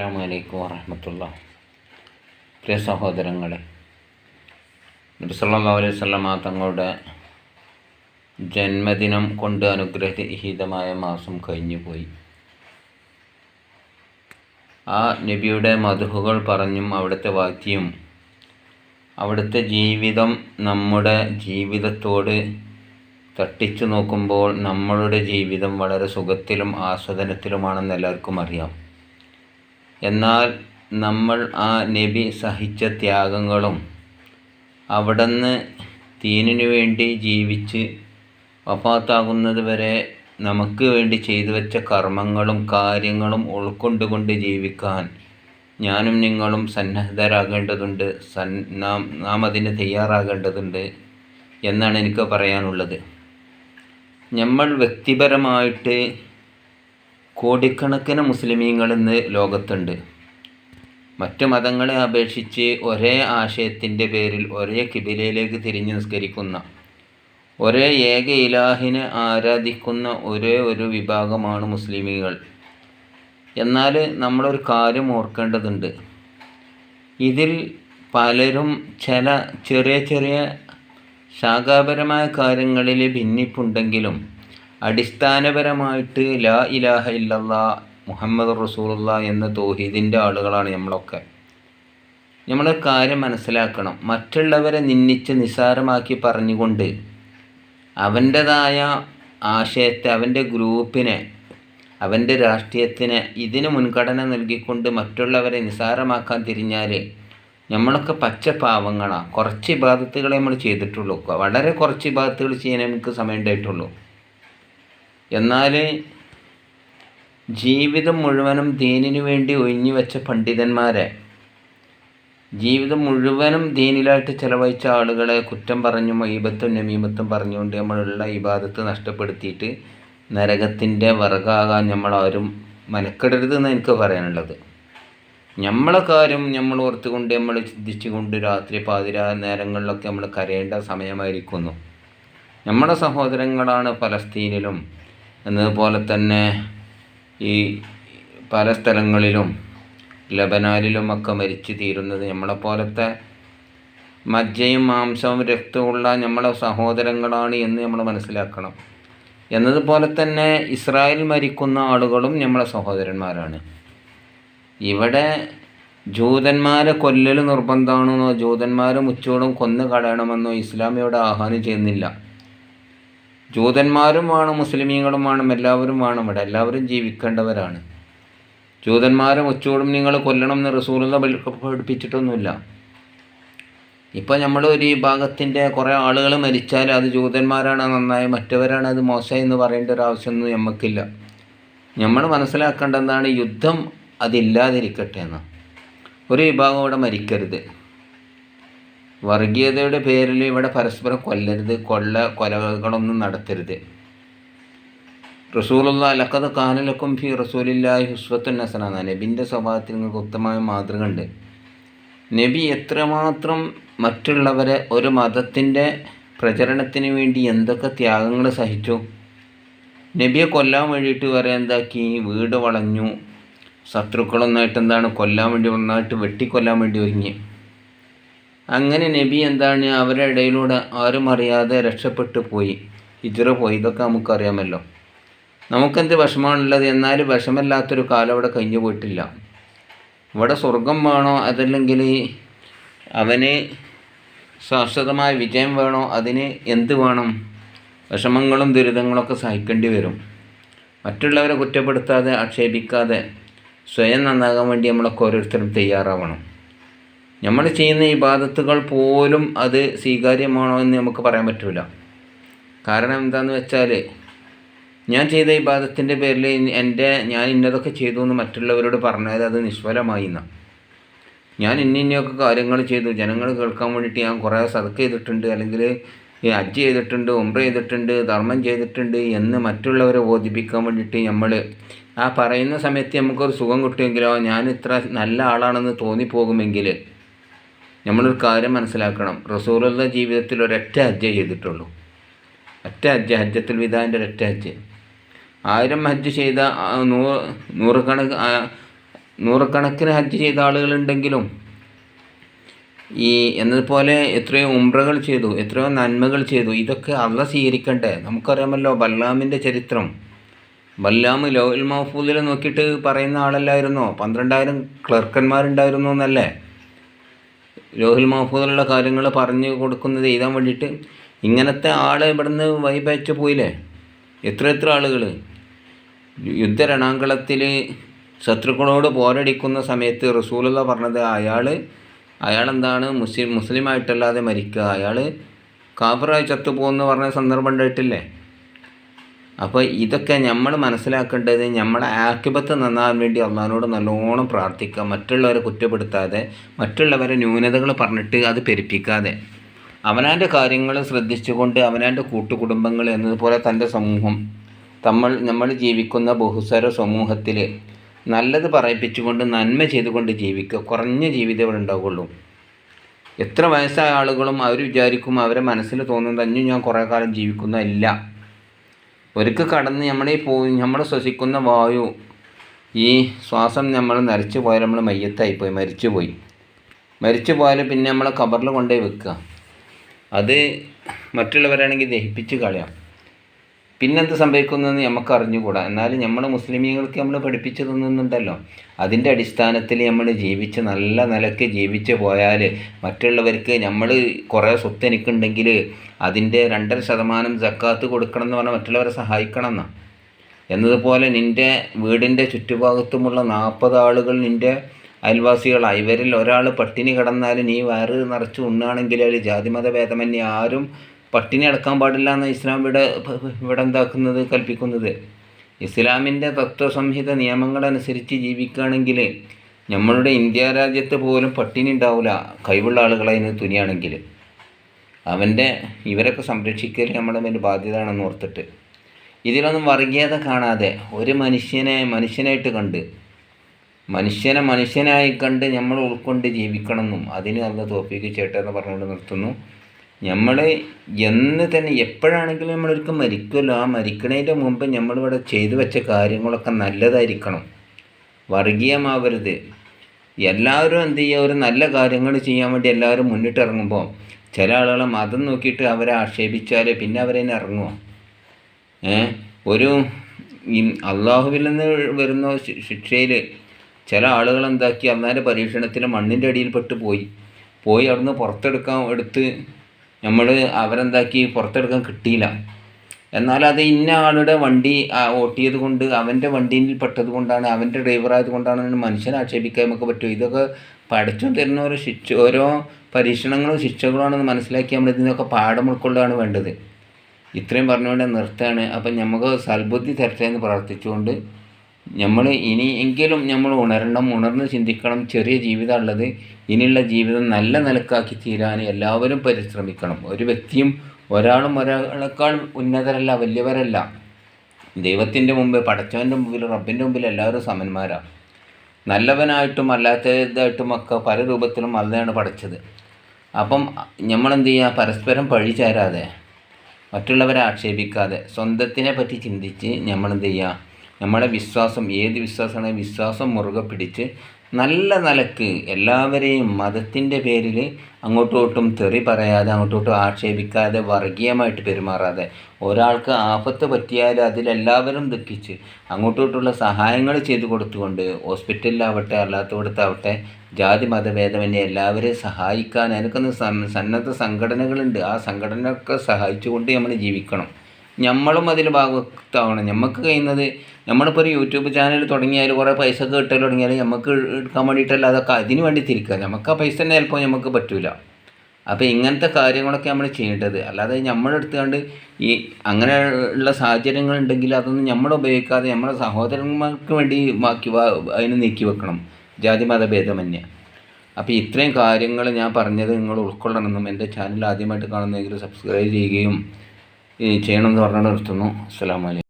അസ്സാം വലൈക്കും വറഹമത്തുള്ള. പ്രിയ സഹോദരങ്ങളെ നബിസല്ലാ അലൈഹി തങ്ങളുടെ ജന്മദിനം കൊണ്ട് അനുഗ്രഹീതമായ മാസം കഴിഞ്ഞുപോയി ആ നബിയുടെ മധുഹുകൾ പറഞ്ഞും അവിടുത്തെ വാക്യം അവിടുത്തെ ജീവിതം നമ്മുടെ ജീവിതത്തോട് തട്ടിച്ചു നോക്കുമ്പോൾ നമ്മളുടെ ജീവിതം വളരെ സുഖത്തിലും ആസ്വദനത്തിലുമാണെന്ന് എല്ലാവർക്കും അറിയാം. എന്നാൽ നമ്മൾ ആ നബി സഹിച്ച ത്യാഗങ്ങളും അവിടുന്ന് ദീനിനു വേണ്ടി ജീവിച്ച് വഫാത്താകുന്നത് വരെ നമുക്ക് വേണ്ടി ചെയ്തു വെച്ച കർമ്മങ്ങളും കാര്യങ്ങളും ഉൾക്കൊണ്ടുകൊണ്ട് ജീവിക്കാൻ ഞാനും നിങ്ങളും സന്നദ്ധരാകേണ്ടതുണ്ട്. സൻ നാം നാം അതിന് തയ്യാറാകേണ്ടതുണ്ട് എന്നാണ് എനിക്ക് പറയാനുള്ളത്. നമ്മൾ വ്യക്തിപരമായിട്ട് കോടിക്കണക്കിന് മുസ്ലിമീങ്ങൾ ഇന്ന് ലോകത്തുണ്ട്. മറ്റു മതങ്ങളെ അപേക്ഷിച്ച് ഒരേ ആശയത്തിന്റെ പേരിൽ ഒരേ കിബിലയിലേക്ക് തിരിഞ്ഞു നിസ്കരിക്കുന്ന ഒരേ ഏക ഇലാഹിനെ ആരാധിക്കുന്ന ഒരേ ഒരു വിഭാഗമാണ് മുസ്ലിമീങ്ങൾ. എന്നാൽ നമ്മളൊരു കാര്യം ഓർക്കേണ്ടതുണ്ട്. ഇതിൽ പലരും ചില ചെറിയ ചെറിയ ശാഖാപരമായ കാര്യങ്ങളിൽ ഭിന്നിപ്പുണ്ടെങ്കിലും അടിസ്ഥാനപരമായിട്ട് ലാ ഇലാഹ ഇല്ലല്ലാ മുഹമ്മദ് റസൂലുള്ള എന്ന തോഹീദിന്റെ ആളുകളാണ് നമ്മളൊക്കെ. നമ്മൾ കാര്യം മനസ്സിലാക്കണം. മറ്റുള്ളവരെ നിന്നിച്ച് നിസ്സാരമാക്കി പറഞ്ഞുകൊണ്ട് അവന്റെതായ ആശയത്തെ അവന്റെ ഗ്രൂപ്പിനെ അവന്റെ രാഷ്ട്രീയത്തിന് ഇതിന് മുൻഗണന നൽകിക്കൊണ്ട് മറ്റുള്ളവരെ നിസാരമാക്കാൻ തിരിഞ്ഞാൽ നമ്മളൊക്കെ പച്ച പാവങ്ങളാണ് കുറച്ച് ഇബാദത്തുകളെ നമ്മൾ ചെയ്തിട്ടുള്ളൂ. വളരെ കുറച്ച് ഇബാദത്തുകൾ ചെയ്യാൻ നമുക്ക് സമയം ഉണ്ടായിട്ടുള്ളൂ. എന്നാൽ ജീവിതം മുഴുവനും ദീനിനു വേണ്ടി ഒഴിഞ്ഞു വെച്ച പണ്ഡിതന്മാരെ ജീവിതം മുഴുവനും ദീനിലായിട്ട് ചിലവഴിച്ച ആളുകളെ കുറ്റം പറഞ്ഞും ഈബത്തും നമീമത്തും പറഞ്ഞുകൊണ്ട് നമ്മളുള്ള ഇബാദത്ത് നഷ്ടപ്പെടുത്തിയിട്ട് നരകത്തിന്റെ വർഗാകാൻ നമ്മളാരും മനക്കെടരുതെന്ന് എനിക്ക് പറയാനുള്ളത്. നമ്മളെ കാര്യം നമ്മൾ ഓർത്തുകൊണ്ട് നമ്മൾ ചിന്തിച്ചുകൊണ്ട് രാത്രി പാതിരാ നേരങ്ങളിലൊക്കെ നമ്മൾ കരയേണ്ട സമയമായിരിക്കുന്നു. നമ്മുടെ സഹോദരങ്ങളാണ് ഫലസ്തീനിലും എന്നതുപോലെ തന്നെ ഈ പല സ്ഥലങ്ങളിലും ലബനാലിലുമൊക്കെ മരിച്ചു തീരുന്നത് നമ്മളെപ്പോലത്തെ മജ്ജയും മാംസവും രക്തമുള്ള നമ്മളെ സഹോദരങ്ങളാണ് എന്ന് നമ്മൾ മനസ്സിലാക്കണം. എന്നതുപോലെ തന്നെ ഇസ്രായേൽ മരിക്കുന്ന ആളുകളും നമ്മളെ സഹോദരന്മാരാണ്. ഇവിടെ ജൂതന്മാരെ കൊല്ലൽ നിർബന്ധമാണെന്നോ ജൂതന്മാരെ മുച്ചോടും കൊന്നു കളയണമെന്നോ ഇസ്ലാമിയോട് ആഹ്വാനം ചെയ്യുന്നില്ല. ജൂതന്മാരും വേണം മുസ്ലിമീങ്ങളും വേണം എല്ലാവരും വേണം ഇവിടെ. എല്ലാവരും ജീവിക്കേണ്ടവരാണ്. ജൂതന്മാരെ മുച്ചോടും നിങ്ങൾ കൊല്ലണം എന്ന് റസൂലുള്ള പഠിപ്പിച്ചിട്ടൊന്നുമില്ല. ഇപ്പോൾ നമ്മൾ ഒരു വിഭാഗത്തിന്റെ കുറേ ആളുകൾ മരിച്ചാൽ അത് ജൂതന്മാരാണ് നന്നായി മറ്റവരാണ് അത് മോശമായി എന്ന് പറയേണ്ട ഒരു ആവശ്യമൊന്നും നമുക്കില്ല നമ്മൾ മനസ്സിലാക്കേണ്ടതാണ് യുദ്ധം അതില്ലാതിരിക്കട്ടെ എന്ന്. ഒരു വിഭാഗം ഇവിടെ മരിക്കരുത്. വർഗീയതയുടെ പേരിൽ ഇവിടെ പരസ്പരം കൊല്ലരുത് കൊല്ല കൊലകളൊന്നും നടത്തരുത്. റസൂലുള്ള അലക്കത് കാനലക്കും ഫി റസൂലില്ലാഹി ഹുസ്വത്തുൻ നസന നബിന്റെ സ്വഭാവത്തിൽ നിങ്ങൾക്ക് ഉത്തമമായ മാതൃക ഉണ്ട് നബി എത്രമാത്രം മറ്റുള്ളവരെ ഒരു മതത്തിന്റെ പ്രചരണത്തിന് വേണ്ടി എന്തൊക്കെ ത്യാഗങ്ങൾ സഹിച്ചു? നബിയെ കൊല്ലാൻ വേണ്ടിയിട്ട് വരെ എന്താക്കി? വീട് വളഞ്ഞു. ശത്രുക്കളൊന്നായിട്ട് എന്താണ്? കൊല്ലാൻ വേണ്ടി ഒന്നായിട്ട് വെട്ടിക്കൊല്ലാൻ വേണ്ടി ഒരുങ്ങി. അങ്ങനെ നബി എന്താണ് അവരുടെ ഇടയിലൂടെ ആരും അറിയാതെ രക്ഷപ്പെട്ടു പോയി. ഹിജറ പോയി. ഇതൊക്കെ നമുക്കറിയാമല്ലോ. നമുക്കെന്ത് വിഷമമാണുള്ളത്? എന്നാൽ വിഷമല്ലാത്തൊരു കാലം അവിടെ കഴിഞ്ഞു പോയിട്ടില്ല. ഇവിടെ സ്വർഗം വേണോ? അതല്ലെങ്കിൽ അവന് ശാശ്വതമായ വിജയം വേണോ? അതിന് എന്ത് വേണം? വിഷമങ്ങളും ദുരിതങ്ങളൊക്കെ സഹിക്കേണ്ടി വരും. മറ്റുള്ളവരെ കുറ്റപ്പെടുത്താതെ ആക്ഷേപിക്കാതെ സ്വയം നന്നാകാൻ വേണ്ടി നമ്മളൊക്കെ ഓരോരുത്തരും തയ്യാറാവണം. നമ്മൾ ചെയ്യുന്ന ഇബാദത്തുകൾ പോലും അത് സ്വീകാര്യമാണോ എന്ന് നമുക്ക് പറയാൻ പറ്റില്ല കാരണം എന്താണെന്ന് വെച്ചാൽ ഞാൻ ചെയ്ത ഇബാദത്തിന്റെ പേരിൽ എന്റെ ഞാൻ ഇന്നതൊക്കെ ചെയ്തു എന്ന് മറ്റുള്ളവരോട് പറഞ്ഞാൽ അത് നിഷ്ഫലമായി എന്നാണ് ഞാൻ ഇന്നിന്നെയൊക്കെ കാര്യങ്ങൾ ചെയ്തു. ജനങ്ങൾ കേൾക്കാൻ വേണ്ടിയിട്ട് ഞാൻ കുറേ സതക്ക് ചെയ്തിട്ടുണ്ട്. അല്ലെങ്കിൽ ഈ ചെയ്തിട്ടുണ്ട് ഉംറ ചെയ്തിട്ടുണ്ട് ധർമ്മം ചെയ്തിട്ടുണ്ട് എന്ന് മറ്റുള്ളവരെ ബോധിപ്പിക്കാൻ വേണ്ടിയിട്ട് നമ്മൾ ആ പറയുന്ന സമയത്ത് നമുക്കൊരു സുഖം കിട്ടുമെങ്കിലോ ഞാൻ ഇത്ര നല്ല ആളാണെന്ന് തോന്നിപ്പോകുമെങ്കിൽ നമ്മളൊരു കാര്യം മനസ്സിലാക്കണം. റസൂലുള്ള ജീവിതത്തിൽ ഒരൊറ്റ ഹജ്ജ ചെയ്തിട്ടുള്ളൂ. ഒറ്റ ഹജ്ജ ഹജ്ജത്തിൽ വിധാന്റെ ഒരൊറ്റ ഹജ്ജ്. ആയിരം ഹജ്ജ് ചെയ്ത നൂറ് നൂറുകണക്ക് നൂറുകണക്കിന് ഹജ്ജ് ചെയ്ത ആളുകളുണ്ടെങ്കിലും ഈ എന്നതുപോലെ എത്രയോ ഉംറകൾ ചെയ്തു എത്രയോ നന്മകൾ ചെയ്തു. ഇതൊക്കെ അള്ള സ്വീകരിക്കണ്ടേ? നമുക്കറിയാമല്ലോ ബല്ലാമിന്റെ ചരിത്രം. ബല്ലാം ലോയൽ മഹഫൂദിൽ നോക്കിയിട്ട് പറയുന്ന ആളല്ലായിരുന്നോ? പന്ത്രണ്ടായിരം ക്ലർക്കന്മാരുണ്ടായിരുന്നു എന്നല്ലേ? ലോഹിൽ മഹഫൂദിലുള്ള കാര്യങ്ങൾ പറഞ്ഞു കൊടുക്കുന്നത് എഴുതാൻ വേണ്ടിയിട്ട് ഇങ്ങനത്തെ ആൾ ഇവിടുന്ന് വൈബയച്ച് പോയില്ലേ? എത്ര എത്ര ആളുകൾ യുദ്ധരണാങ്കളത്തിൽ ശത്രുക്കളോട് പോരടിക്കുന്ന സമയത്ത് റസൂലുള്ള പറഞ്ഞത് അയാൾ അയാളെന്താണ്? മുസ്ലിം മുസ്ലിമായിട്ടല്ലാതെ മരിക്കുക. അയാൾ കാഫറായി ചത്തുപോകുമെന്ന് പറഞ്ഞ സന്ദർഭം ഉണ്ടായിട്ടില്ലേ? അപ്പോൾ ഇതൊക്കെ നമ്മൾ മനസ്സിലാക്കേണ്ടത് നമ്മളെ ആക്കിബത്ത് നന്നാകാൻ വേണ്ടി അള്ളഹാനോട് നല്ലോണം പ്രാർത്ഥിക്കുക മറ്റുള്ളവരെ കുറ്റപ്പെടുത്താതെ മറ്റുള്ളവരെ ന്യൂനതകൾ പറഞ്ഞിട്ട് അത് പെരുപ്പിക്കാതെ. അവനാന്റെ കാര്യങ്ങൾ ശ്രദ്ധിച്ചുകൊണ്ട് അവനാന്റെ കൂട്ടുകുടുംബങ്ങൾ എന്നതുപോലെ തന്റെ സമൂഹം നമ്മൾ നമ്മൾ ജീവിക്കുന്ന ബഹുസ്വര സമൂഹത്തിൽ നല്ലത് പറയിപ്പിച്ചുകൊണ്ട് നന്മ ചെയ്തുകൊണ്ട് ജീവിക്കുക. കുറഞ്ഞ ജീവിതം ഇവിടെ ഉണ്ടാവുകയുള്ളൂ എത്ര വയസ്സായ ആളുകളും അവർ വിചാരിക്കും അവരെ മനസ്സിൽ തോന്നുന്നത് അഞ്ഞു ഞാൻ കുറേ കാലം ജീവിക്കുന്നതല്ല ഒരിക്കൽ കടന്ന് നമ്മളീ പോയി നമ്മൾ ശ്വസിക്കുന്ന വായു ഈ ശ്വാസം നമ്മൾ നിറച്ച് പോയാൽ നമ്മൾ മയ്യത്തായിപ്പോയി മരിച്ചു പോയി. മരിച്ചു പോയാൽ പിന്നെ നമ്മളെ കബറിൽ കൊണ്ടുപോയി വെക്കുക അത് മറ്റുള്ളവരാണെങ്കിൽ ദഹിപ്പിച്ച് കളയാം. പിന്നെന്ത് സംഭവിക്കുന്നതെന്ന് നമുക്ക് അറിഞ്ഞുകൂടാ എന്നാലും നമ്മൾ മുസ്ലിമീങ്ങൾക്ക് നമ്മൾ പഠിപ്പിച്ചു തന്നുന്നുണ്ടല്ലോ അതിന്റെ അടിസ്ഥാനത്തിൽ നമ്മൾ ജീവിച്ച് നല്ല നിലയ്ക്ക് ജീവിച്ച് പോയാൽ മറ്റുള്ളവർക്ക് നമ്മൾ കുറേ സ്വത്ത് എനിക്കുണ്ടെങ്കിൽ അതിന്റെ രണ്ടര ശതമാനം ജക്കാത്ത് കൊടുക്കണം എന്ന് പറഞ്ഞാൽ മറ്റുള്ളവരെ സഹായിക്കണം എന്നാണ് എന്നതുപോലെ നിന്റെ വീടിന്റെ ചുറ്റുഭാഗത്തുമുള്ള നാൽപ്പത് ആളുകൾ നിന്റെ അയൽവാസികളാണ് ഇവരിൽ ഒരാൾ പട്ടിണി കിടന്നാൽ നീ വയറ് നിറച്ച് ഉണ്ണാണെങ്കിൽ അതിൽ ജാതിമത ഭേദമന്യേ ആരും പട്ടിണി അടക്കാൻ പാടില്ല എന്ന് ഇസ്ലാം ഇവിടെ ഇവിടെ എന്താക്കുന്നത് കൽപ്പിക്കുന്നത്? ഇസ്ലാമിന്റെ തത്വസംഹിത നിയമങ്ങളനുസരിച്ച് ജീവിക്കുകയാണെങ്കിൽ നമ്മളുടെ ഇന്ത്യ രാജ്യത്ത് പോലും പട്ടിണി ഉണ്ടാവില്ല കഴിവുള്ള ആളുകളതിന് തുനിയാണെങ്കിൽ. അവന്റെ ഇവരൊക്കെ സംരക്ഷിക്കൽ നമ്മുടെ മേൽ ബാധ്യതയാണെന്ന് ഓർത്തിട്ട്. ഇതിലൊന്നും വർഗീയത കാണാതെ ഒരു മനുഷ്യനെ മനുഷ്യനായിട്ട് കണ്ട് മനുഷ്യനെ മനുഷ്യനായി കണ്ട് നമ്മൾ ഉൾക്കൊണ്ട് ജീവിക്കണമെന്നും അതിന് അന്ന് തോപ്പിക്ക് ചേട്ടെന്ന് പറഞ്ഞുകൊണ്ട് നിർത്തുന്നു. നമ്മൾ എന്ന് തന്നെ എപ്പോഴാണെങ്കിലും നമ്മളൊരിക്കൽ മരിക്കുമല്ലോ. ആ മരിക്കണതിന്റെ മുമ്പ് നമ്മളിവിടെ ചെയ്തു വെച്ച കാര്യങ്ങളൊക്കെ നല്ലതായിരിക്കണം. വർഗീയമാവരുത്. എല്ലാവരും എന്ത് ചെയ്യുക? ഒരു നല്ല കാര്യങ്ങൾ ചെയ്യാൻ വേണ്ടി എല്ലാവരും മുന്നിട്ടിറങ്ങുമ്പോൾ ചില ആളുകളെ മതം നോക്കിയിട്ട് അവരെ ആക്ഷേപിച്ചാൽ പിന്നെ അവരതിന് ഇറങ്ങുമോ ഒരു അള്ളാഹുവിൽ നിന്ന് വരുന്ന ശിക്ഷയിൽ ചില ആളുകൾ എന്താക്കി? അന്നാന്റെ പരീക്ഷണത്തിൽ മണ്ണിന്റെ അടിയിൽപ്പെട്ട് പോയി പോയി അവിടുന്ന് പുറത്തെടുക്കാൻ എടുത്ത് നമ്മൾ അവരെന്താക്കി പുറത്തെടുക്കാൻ കിട്ടിയില്ല. എന്നാൽ അത് ഇന്ന ആളുടെ വണ്ടി ഓട്ടിയത് കൊണ്ട് അവന്റെ വണ്ടിയിൽ പെട്ടത് കൊണ്ടാണ് അവന്റെ ഡ്രൈവർ ആയതുകൊണ്ടാണ് മനുഷ്യനെ ആക്ഷേപിക്കാൻ നമുക്ക് പറ്റുമോ ഇതൊക്കെ പഠിച്ചു തരുന്ന ഓരോ ശിക്ഷ ഓരോ പരീക്ഷണങ്ങളും ശിക്ഷകളുമാണെന്ന് മനസ്സിലാക്കി നമ്മൾ ഇതിനൊക്കെ പാഠം ഉൾക്കൊള്ളുകയാണ് വേണ്ടത്. ഇത്രയും പറഞ്ഞുകൊണ്ട് നിർത്താണ് അപ്പം നമുക്ക് സൽബുദ്ധി തരട്ടെ എന്ന് പ്രാർത്ഥിച്ചുകൊണ്ട് നമ്മൾ ഇനി എങ്കിലും നമ്മൾ ഉണരണം ഉണർന്ന് ചിന്തിക്കണം. ചെറിയ ജീവിതമുള്ളത് ഇനിയുള്ള ജീവിതം നല്ല നിലക്കാക്കി തീരാൻ എല്ലാവരും പരിശ്രമിക്കണം. ഒരു വ്യക്തിയും ഒരാളും ഒരാളെക്കാൾ ഉന്നതരല്ല വലിയവരല്ല. ദൈവത്തിന്റെ മുമ്പ് പടച്ചവന്റെ മുമ്പിൽ റബ്ബിന്റെ മുമ്പിൽ എല്ലാവരും സമന്മാരാണ് നല്ലവനായിട്ടും അല്ലാത്തതായിട്ടും ഒക്കെ പല രൂപത്തിലും അല്ലയാണ് പഠിച്ചത്. അപ്പം നമ്മളെന്ത് ചെയ്യുക പരസ്പരം പഴി ചേരാതെ മറ്റുള്ളവരെ ആക്ഷേപിക്കാതെ സ്വന്തത്തിനെ പറ്റി ചിന്തിച്ച് നമ്മളെന്ത് ചെയ്യുക നമ്മുടെ വിശ്വാസം ഏത് വിശ്വാസമാണെങ്കിൽ വിശ്വാസം മുറുകെ പിടിച്ച് നല്ല നിലയ്ക്ക് എല്ലാവരെയും മതത്തിന്റെ പേരിൽ അങ്ങോട്ടോട്ടും തെറി പറയാതെ അങ്ങോട്ടോട്ടും ആക്ഷേപിക്കാതെ വർഗീയമായിട്ട് പെരുമാറാതെ ഒരാൾക്ക് ആപത്ത് പറ്റിയാൽ അതിലെല്ലാവരും ദുഃഖിച്ച് അങ്ങോട്ടോട്ടുള്ള സഹായങ്ങൾ ചെയ്തു കൊടുത്തുകൊണ്ട് ഹോസ്പിറ്റലിലാവട്ടെ അല്ലാത്തവിടത്താവട്ടെ ജാതി മതഭേദമന്യേ എല്ലാവരെയും സഹായിക്കാൻ എനിക്കൊന്ന് സന്നദ്ധ സംഘടനകളുണ്ട്. ആ സംഘടനയൊക്കെ സഹായിച്ചുകൊണ്ട് നമ്മൾ ജീവിക്കണം. നമ്മളും അതിൽ ഭാഗത്താവണം. നമുക്ക് കഴിയുന്നത് നമ്മളിപ്പോൾ ഒരു യൂട്യൂബ് ചാനൽ തുടങ്ങിയാൽ കുറേ പൈസ ഒക്കെ കിട്ടൽ തുടങ്ങിയാൽ നമുക്ക് എടുക്കാൻ വേണ്ടിയിട്ടല്ല അതൊക്കെ അതിന് വേണ്ടി തിരിക്കുക. നമുക്ക് ആ പൈസ തന്നെ ചിലപ്പോൾ നമുക്ക് പറ്റില്ല അപ്പോൾ ഇങ്ങനത്തെ കാര്യങ്ങളൊക്കെ നമ്മൾ ചെയ്യേണ്ടത്. അല്ലാതെ നമ്മളെടുത്തുകൊണ്ട് ഈ അങ്ങനെയുള്ള സാഹചര്യങ്ങൾ ഉണ്ടെങ്കിൽ അതൊന്നും നമ്മൾ ഉപയോഗിക്കാതെ നമ്മുടെ സഹോദരന്മാർക്ക് വേണ്ടി ബാക്കി അതിന് നീക്കി വെക്കണം. ജാതി മതഭേദമന്യേ അപ്പോൾ ഇത്രയും കാര്യങ്ങൾ ഞാൻ പറഞ്ഞത് നിങ്ങൾ ഉൾക്കൊള്ളണമെന്നും എന്റെ ചാനൽ ആദ്യമായിട്ട് കാണുന്നെങ്കിൽ സബ്സ്ക്രൈബ് ചെയ്യുകയും ചെയ്യണമെന്ന് പറഞ്ഞുകൊണ്ട് നിർത്തുന്നു. അസ്സാം വലൈക്കും